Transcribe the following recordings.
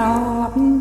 อบ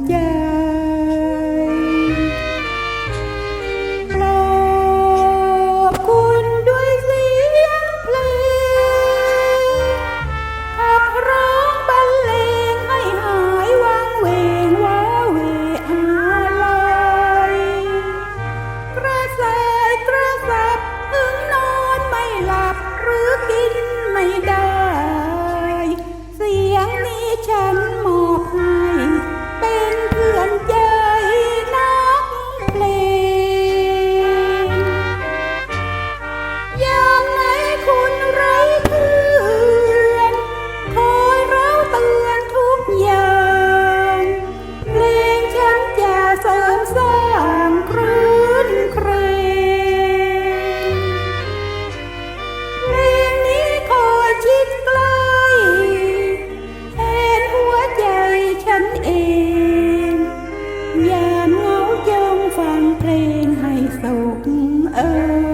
ฟังเพลงให้สุขเออ